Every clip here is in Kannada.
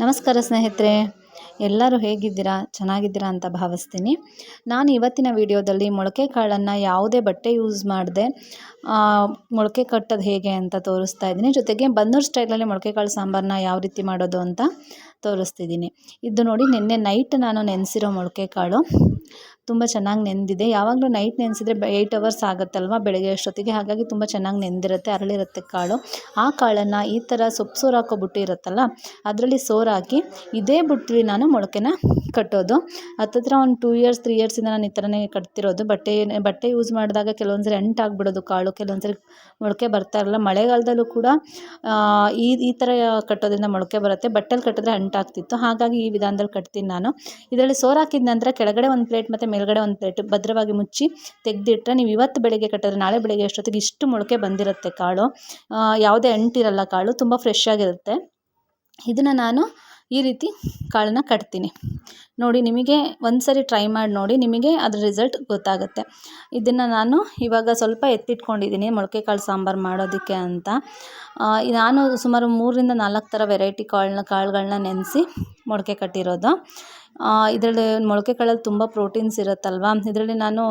ನಮಸ್ಕಾರ ಸ್ನೇಹಿತರೆ, ಎಲ್ಲರೂ ಹೇಗಿದ್ದೀರಾ? ಚೆನ್ನಾಗಿದ್ದೀರಾ ಅಂತ ಭಾವಿಸ್ತೀನಿ. ನಾನು ಇವತ್ತಿನ ವಿಡಿಯೋದಲ್ಲಿ ಮೊಳಕೆ ಕಾಳನ್ನು ಯಾವುದೇ ಬಟ್ಟೆ ಯೂಸ್ ಮಾಡದೆ ಮೊಳಕೆ ಕಟ್ಟೋದು ಹೇಗೆ ಅಂತ ತೋರಿಸ್ತಾ ಇದ್ದೀನಿ. ಜೊತೆಗೆ ಬನ್ನೂರು ಸ್ಟೈಲಲ್ಲಿ ಮೊಳಕೆ ಕಾಳು ಸಾಂಬಾರನ್ನ ಯಾವ ರೀತಿ ಮಾಡೋದು ಅಂತ ತೋರಿಸ್ತಿದ್ದೀನಿ. ಇದು ನೋಡಿ ನಿನ್ನೆ ನೈಟ್ ನಾನು ನೆನೆಸಿರೋ ಮೊಳಕೆ ಕಾಳು. ತುಂಬ ಚೆನ್ನಾಗಿ ನೆಂದಿದೆ. ಯಾವಾಗಲೂ ನೈಟ್ ನೆನೆಸಿದ್ರೆ ಏಯ್ಟ್ ಅವರ್ಸ್ ಆಗುತ್ತಲ್ವ ಬೆಳಗ್ಗೆ ಅಷ್ಟೊತ್ತಿಗೆ? ಹಾಗಾಗಿ ತುಂಬ ಚೆನ್ನಾಗಿ ನೆಂದಿರುತ್ತೆ, ಅರಳಿರುತ್ತೆ ಕಾಳು. ಆ ಕಾಳನ್ನು ಈ ಥರ ಸೊಪ್ಪು ಸೋರು ಹಾಕೋ ಬುಟ್ಟಿ ಇರುತ್ತಲ್ಲ, ಅದರಲ್ಲಿ ಸೋರು ಹಾಕಿ ಇದೇ ಬುಟ್ಟಿಲಿ ನಾನು ಮೊಳಕೆನ ಕಟ್ಟೋದು. ಹತ್ತತ್ರ ಒಂದು ಟೂ ಇಯರ್ಸ್ ತ್ರೀ ಇಯರ್ಸಿಂದ ನಾನು ಈ ಥರನೇ ಕಟ್ತಿರೋದು. ಬಟ್ಟೆ ಬಟ್ಟೆ ಯೂಸ್ ಮಾಡಿದಾಗ ಕೆಲವೊಂದು ಸರಿ ಅಂಟಾಗ್ಬಿಡೋದು ಕಾಳು. ಕೆಲವೊಂದು ಸರಿ ಮೊಳಕೆ ಬರ್ತಾ ಇರಲ್ಲ. ಮಳೆಗಾಲದಲ್ಲೂ ಕೂಡ ಈ ಈ ಥರ ಕಟ್ಟೋದ್ರಿಂದ ಮೊಳಕೆ ಬರುತ್ತೆ. ಬಟ್ಟೆಲಿ ಕಟ್ಟಿದ್ರೆ ಅಂಟಾಗ್ತಿತ್ತು ಹಾಗಾಗಿ ಈ ವಿಧಾನದಲ್ಲಿ ಕಟ್ತೀನಿ ನಾನು. ಇದರಲ್ಲಿ ಸೋರ್ ಹಾಕಿದ ನಂತರ ಕೆಳಗಡೆ ಒಂದು ಪ್ಲೇಟ್ ಮತ್ತು ಮೇಲ್ಗಡೆ ಒಂದು ಪ್ಲೇಟ್ ಭದ್ರವಾಗಿ ಮುಚ್ಚಿ ತೆಗೆದಿಟ್ರೆ ನೀವು ಇವತ್ತು ಬೆಳಗ್ಗೆ ಕಟ್ಟಿದ್ರೆ ನಾಳೆ ಬೆಳಗ್ಗೆ ಎಷ್ಟೊತ್ತಿಗೆ ಇಷ್ಟು ಮೊಳಕೆ ಬಂದಿರುತ್ತೆ ಕಾಳು. ಯಾವುದೇ ಅಂಟಿರಲ್ಲ ಕಾಳು, ತುಂಬ ಫ್ರೆಶ್ ಆಗಿರುತ್ತೆ. ಇದನ್ನು ನಾನು ಈ ರೀತಿ ಕಾಳನ್ನ ಕಟ್ತೀನಿ. ನೋಡಿ, ನಿಮಗೆ ಒಂದು ಸರಿ ಟ್ರೈ ಮಾಡಿ ನೋಡಿ, ನಿಮಗೆ ಅದ್ರ ರಿಸಲ್ಟ್ ಗೊತ್ತಾಗುತ್ತೆ. ಇದನ್ನು ನಾನು ಇವಾಗ ಸ್ವಲ್ಪ ಎತ್ತಿಟ್ಕೊಂಡಿದ್ದೀನಿ ಮೊಳಕೆ ಕಾಳು ಸಾಂಬಾರು ಮಾಡೋದಕ್ಕೆ ಅಂತ. ನಾನು ಸುಮಾರು ಮೂರರಿಂದ ನಾಲ್ಕು ಥರ ವೆರೈಟಿ ಕಾಳನ್ನ ಕಾಳುಗಳನ್ನ ನೆನೆಸಿ ಮೊಳಕೆ ಕಟ್ಟಿರೋದು. ಇದರಲ್ಲಿ ಮೊಳಕೆ ಕಾಳಲ್ಲಿ ತುಂಬ ಪ್ರೋಟೀನ್ಸ್ ಇರುತ್ತಲ್ವ? ಇದರಲ್ಲಿ ನಾನು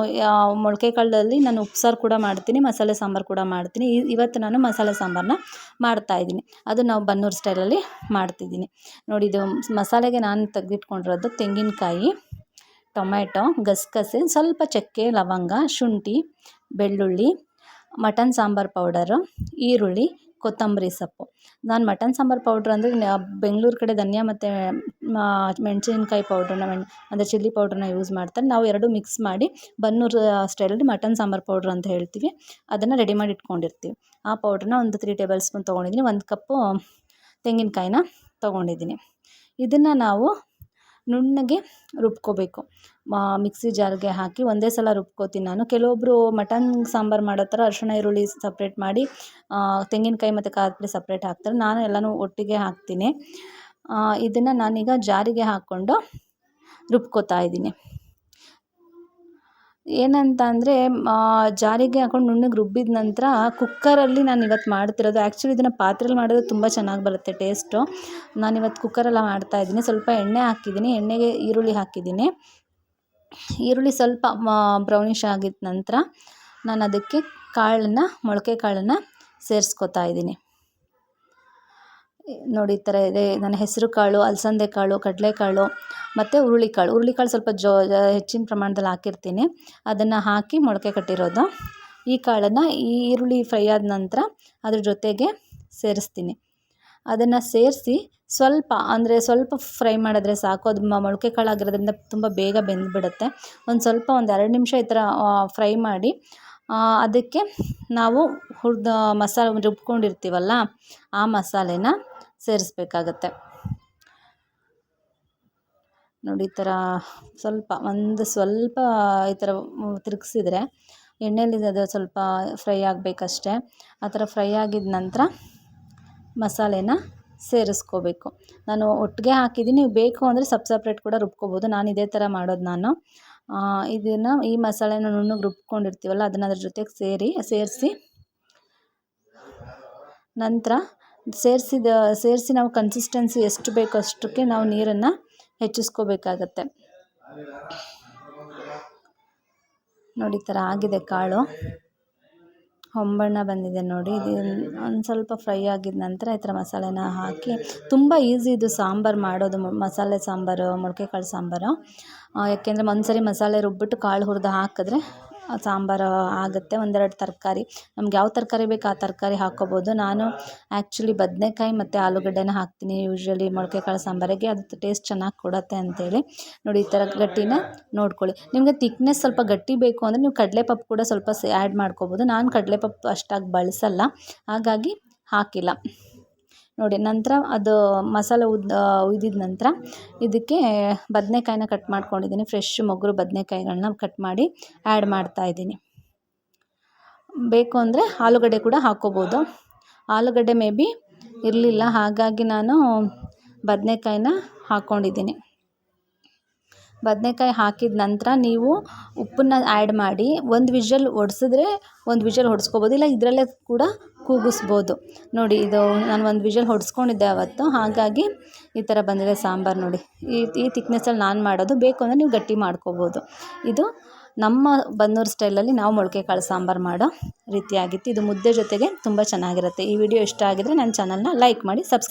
ಮೊಳಕೆ ಕಾಳಲ್ಲಿ ನಾನು ಉಪ್ಸಾರು ಕೂಡ ಮಾಡ್ತೀನಿ, ಮಸಾಲೆ ಸಾಂಬಾರು ಕೂಡ ಮಾಡ್ತೀನಿ. ಇವತ್ತು ನಾನು ಮಸಾಲೆ ಸಾಂಬಾರನ್ನ ಮಾಡ್ತಾಯಿದ್ದೀನಿ ಅದು ನಾವು ಬನ್ನೂರು ಸ್ಟೈಲಲ್ಲಿ ಮಾಡ್ತಿದ್ದೀನಿ. ನೋಡಿ, ಇದು ಮಸಾಲೆಗೆ ನಾನು ತೆಗೆದಿಟ್ಕೊಂಡಿರೋದು ತೆಂಗಿನಕಾಯಿ ಟೊಮೆಟೊ ಗಸಗಸೆ, ಸ್ವಲ್ಪ ಚಕ್ಕೆ, ಲವಂಗ, ಶುಂಠಿ, ಬೆಳ್ಳುಳ್ಳಿ, ಮಟನ್ ಸಾಂಬಾರು ಪೌಡರು, ಈರುಳ್ಳಿ, ಕೊತ್ತಂಬರಿ ಸೊಪ್ಪು. ನಾನು ಮಟನ್ ಸಾಂಬಾರು ಪೌಡ್ರ್ ಅಂದರೆ ಬೆಂಗಳೂರು ಕಡೆ ಧನಿಯಾ ಮತ್ತು ಮೆಣಸಿನ್ಕಾಯಿ ಪೌಡ್ರನ್ನ ಮೆಣ್, ಅಂದರೆ ಚಿಲ್ಲಿ ಪೌಡ್ರನ್ನ ಯೂಸ್ ಮಾಡ್ತಾರೆ. ನಾವು ಎರಡು ಮಿಕ್ಸ್ ಮಾಡಿ ಬನ್ನೂರು ಸ್ಟೈಲಲ್ಲಿ ಮಟನ್ ಸಾಂಬಾರು ಪೌಡ್ರ್ ಅಂತ ಹೇಳ್ತೀವಿ. ಅದನ್ನು ರೆಡಿ ಮಾಡಿ ಇಟ್ಕೊಂಡಿರ್ತೀವಿ. ಆ ಪೌಡ್ರನ್ನ ಒಂದು ತ್ರೀ ಟೇಬಲ್ ಸ್ಪೂನ್ ತೊಗೊಂಡಿದ್ದೀನಿ. ಒಂದು ಕಪ್ಪು ತೆಂಗಿನಕಾಯಿನ ತೊಗೊಂಡಿದ್ದೀನಿ. ಇದನ್ನು ನಾವು ನುಣ್ಣಗೆ ರುಬ್ಕೋಬೇಕು. ಮಿಕ್ಸಿ ಜಾರ್ಗೆ ಹಾಕಿ ಒಂದೇ ಸಲ ರುಬ್ಕೋತೀನಿ ನಾನು. ಕೆಲವೊಬ್ಬರು ಮಟನ್ ಸಾಂಬಾರು ಮಾಡೋ ಥರ ಅರಿಶಿಣ, ಈರುಳ್ಳಿ ಸಪ್ರೇಟ್ ಮಾಡಿ ತೆಂಗಿನಕಾಯಿ ಮತ್ತು ಖಾರದ ಪುಡಿ ಸಪ್ರೇಟ್ ಹಾಕ್ತಾರೆ. ನಾನು ಎಲ್ಲನೂ ಒಟ್ಟಿಗೆ ಹಾಕ್ತೀನಿ. ಇದನ್ನು ನಾನೀಗ ಜಾರಿಗೆ ಹಾಕ್ಕೊಂಡು ರುಬ್ಕೋತಾ ಇದ್ದೀನಿ. ಏನಂತ ಅಂದರೆ ಜಾರಿಗೆ ಹಾಕೊಂಡು ನುಣ್ಣಗೆ ರುಬ್ಬಿದ ನಂತರ ಕುಕ್ಕರಲ್ಲಿ ನಾನು ಇವತ್ತು ಮಾಡ್ತಿರೋದು. ಆ್ಯಕ್ಚುಲಿ ಇದನ್ನು ಪಾತ್ರೆಲಿ ಮಾಡಿದ್ರೆ ತುಂಬ ಚೆನ್ನಾಗಿ ಬರುತ್ತೆ ಟೇಸ್ಟು ನಾನು ಇವತ್ತು ಕುಕ್ಕರಲ್ಲಿ ಮಾಡ್ತಾಯಿದ್ದೀನಿ. ಸ್ವಲ್ಪ ಎಣ್ಣೆ ಹಾಕಿದ್ದೀನಿ. ಎಣ್ಣೆಗೆ ಈರುಳ್ಳಿ ಹಾಕಿದ್ದೀನಿ. ಈರುಳ್ಳಿ ಸ್ವಲ್ಪ ಬ್ರೌನಿಷ್ ಆಗಿದ ನಂತರ ನಾನು ಅದಕ್ಕೆ ಕಾಳನ್ನು, ಮೊಳಕೆ ಕಾಳನ್ನು ಸೇರಿಸ್ಕೊತಾ ಇದ್ದೀನಿ. ನೋಡಿ ಈ ಥರ ಇದೆ. ನನ್ನ ಹೆಸರು ಕಾಳು, ಅಲಸಂದೆ ಕಾಳು ಕಡಲೆಕಾಳು ಮತ್ತು ಹುರುಳಿಕಾಳು ಹುರುಳಿಕಾಳು ಸ್ವಲ್ಪ ಜೋ ಹೆಚ್ಚಿನ ಪ್ರಮಾಣದಲ್ಲಿ ಹಾಕಿರ್ತೀನಿ. ಅದನ್ನು ಹಾಕಿ ಮೊಳಕೆ ಕಟ್ಟಿರೋದು. ಈ ಕಾಳನ್ನು ಈ ಈರುಳ್ಳಿ ಫ್ರೈ ಆದ ನಂತರ ಅದ್ರ ಜೊತೆಗೆ ಸೇರಿಸ್ತೀನಿ. ಅದನ್ನು ಸೇರಿಸಿ ಸ್ವಲ್ಪ, ಅಂದರೆ ಸ್ವಲ್ಪ ಫ್ರೈ ಮಾಡಿದ್ರೆ ಸಾಕು. ಅದು ಮೊಳಕೆ ಕಾಳು ಆಗಿರೋದ್ರಿಂದ ತುಂಬ ಬೇಗ ಬೆಂದುಬಿಡುತ್ತೆ. ಒಂದು ಸ್ವಲ್ಪ, ಒಂದು ಎರಡು ನಿಮಿಷ ಈ ಥರ ಫ್ರೈ ಮಾಡಿ ಅದಕ್ಕೆ ನಾವು ಹುರಿದ ಮಸಾಲೆ ರುಬ್ಕೊಂಡಿರ್ತೀವಲ್ಲ, ಆ ಮಸಾಲೆನ ಸೇರಿಸ್ಬೇಕಾಗತ್ತೆ. ನೋಡಿ, ಈ ಥರ ಸ್ವಲ್ಪ, ಒಂದು ಸ್ವಲ್ಪ ಈ ಥರ ತಿರುಗಿಸಿದ್ರೆ ಎಣ್ಣೆಯಲ್ಲಿ ಅದು ಸ್ವಲ್ಪ ಫ್ರೈ ಆಗಬೇಕಷ್ಟೆ. ಆ ಥರ ಫ್ರೈ ಆಗಿದ ನಂತರ ಮಸಾಲೆನ ಸೇರಿಸ್ಕೋಬೇಕು. ನಾನು ಒಟ್ಟಿಗೆ ಹಾಕಿದ್ದೀನಿ ಬೇಕು ಅಂದರೆ ಸಪ್ ಸಪ್ರೇಟ್ ಕೂಡ ರುಬ್ಕೋಬೋದು. ನಾನು ಇದೇ ಥರ ಮಾಡೋದು ನಾನು. ಇದನ್ನು ಈ ಮಸಾಲೆನ ನುಣ್ಣಗೆ ರುಬ್ಕೊಂಡಿರ್ತೀವಲ್ಲ, ಅದನ್ನು ಅದ್ರ ಜೊತೆಗೆ ಸೇರಿ, ಸೇರಿಸಿ, ನಂತರ ಸೇರಿಸಿದ, ಸೇರಿಸಿ ನಾವು ಕನ್ಸಿಸ್ಟೆನ್ಸಿ ಎಷ್ಟು ಬೇಕೋ ಅಷ್ಟಕ್ಕೆ ನಾವು ನೀರನ್ನು ಹೆಚ್ಚಿಸ್ಕೋಬೇಕಾಗತ್ತೆ. ನೋಡಿ ಥರ ಆಗಿದೆ ಕಾಳು. ಹೊಂಬಣ್ಣ ಬಂದಿದೆ ನೋಡಿ. ಇದು ಒಂದು ಸ್ವಲ್ಪ ಫ್ರೈ ಆಗಿದ ನಂತರ ಈ ಥರ ಮಸಾಲೆನ ಹಾಕಿ ತುಂಬ ಈಸಿ ಇದು ಸಾಂಬಾರು ಮಾಡೋದು. ಮಸಾಲೆ ಸಾಂಬಾರು ಮೊಳಕೆ ಕಾಳು ಸಾಂಬಾರು ಯಾಕೆಂದರೆ ಒಂದ್ಸರಿ ಮಸಾಲೆ ರುಬ್ಬಿಟ್ಟು ಕಾಳು ಹುರ್ದು ಹಾಕಿದ್ರೆ ಸಾಂಬಾರು ಆಗುತ್ತೆ, ಒಂದೆರಡು ತರಕಾರಿ. ನಮ್ಗೆ ಯಾವ ತರಕಾರಿ ಬೇಕು ಆ ತರಕಾರಿ ಹಾಕ್ಕೋಬೋದು. ನಾನು ಆ್ಯಕ್ಚುಲಿ ಬದನೇಕಾಯಿ ಮತ್ತು ಆಲೂಗಡ್ಡೆನ ಹಾಕ್ತೀನಿ. ಯೂಶ್ವಲಿ ಮೊಳಕೆ ಕಾಳು ಸಾಂಬಾರಿಗೆ ಅದು ಟೇಸ್ಟ್ ಚೆನ್ನಾಗಿ ಕೊಡುತ್ತೆ ಅಂತೇಳಿ. ನೋಡಿ ಈ ಥರ ಗಟ್ಟಿನ ನೋಡ್ಕೊಳ್ಳಿ. ನಿಮಗೆ ತಿಕ್ನೆಸ್ ಸ್ವಲ್ಪ ಗಟ್ಟಿ ಬೇಕು ಅಂದರೆ ನೀವು ಕಡಲೆಪಪ್ಪು ಕೂಡ ಸ್ವಲ್ಪ ಆ್ಯಡ್ ಮಾಡ್ಕೋಬೋದು. ನಾನು ಕಡಲೆಪಪ್ಪು ಅಷ್ಟಾಗಿ ಬಳಸಲ್ಲ. ಹಾಗಾಗಿ ಹಾಕಿಲ್ಲ. ನೋಡಿ, ನಂತರ ಅದು ಮಸಾಲೆ ಉದ್ದು ಉಯ್ದಿದ ನಂತರ ಇದಕ್ಕೆ ಬದನೇಕಾಯಿನ ಕಟ್ ಮಾಡ್ಕೊಂಡಿದ್ದೀನಿ. ಫ್ರೆಶ್ ಮೊಗರು ಬದನೇಕಾಯಿಗಳನ್ನ ಕಟ್ ಮಾಡಿ ಆ್ಯಡ್ ಮಾಡ್ತಾಯಿದ್ದೀನಿ ಬೇಕು ಅಂದರೆ ಆಲೂಗಡ್ಡೆ ಕೂಡ ಹಾಕ್ಕೋಬೋದು ಆಲೂಗಡ್ಡೆ ಮೇ ಬಿ ಇರಲಿಲ್ಲ, ಹಾಗಾಗಿ ನಾನು ಬದನೇಕಾಯಿನ ಹಾಕ್ಕೊಂಡಿದ್ದೀನಿ ಬದನೇಕಾಯಿ ಹಾಕಿದ ನಂತರ ನೀವು ಉಪ್ಪನ್ನು ಆ್ಯಡ್ ಮಾಡಿ, ಒಂದು ವಿಷಲ್ ಹೊಡ್ಸಿದ್ರೆ ಒಂದು ವಿಷಲ್ ಹೊಡ್ಸ್ಕೋಬೋದು. ಇಲ್ಲ, ಇದರಲ್ಲೇ ಕೂಡ ಕೂಗಿಸ್ಬೋದು. ನೋಡಿ, ಇದು ನಾನು ಒಂದು ವಿಷಲ್ ಹೊಡೆಸ್ಕೊಂಡಿದ್ದೆ ಅವತ್ತು. ಹಾಗಾಗಿ ಈ ಥರ ಬಂದಿದೆ ಸಾಂಬಾರು ನೋಡಿ. ಈ ಈ ತಿಕ್ನೆಸ್ಸಲ್ಲಿ ನಾನು ಮಾಡೋದು ಬೇಕು ಅಂದರೆ ನೀವು ಗಟ್ಟಿ ಮಾಡ್ಕೊಬೋದು. ಇದು ನಮ್ಮ ಬನ್ನೂರು ಸ್ಟೈಲಲ್ಲಿ ನಾವು ಮೊಳಕೆ ಕಾಳು ಸಾಂಬಾರು ಮಾಡೋ ರೀತಿಯಾಗಿತ್ತು. ಇದು ಮುದ್ದೆ ಜೊತೆಗೆ ತುಂಬ ಚೆನ್ನಾಗಿರುತ್ತೆ. ಈ ವಿಡಿಯೋ ಇಷ್ಟ ಆಗಿದ್ರೆ ನನ್ನ ಚಾನಲ್ನ ಲೈಕ್ ಮಾಡಿ ಸಬ್ಸ್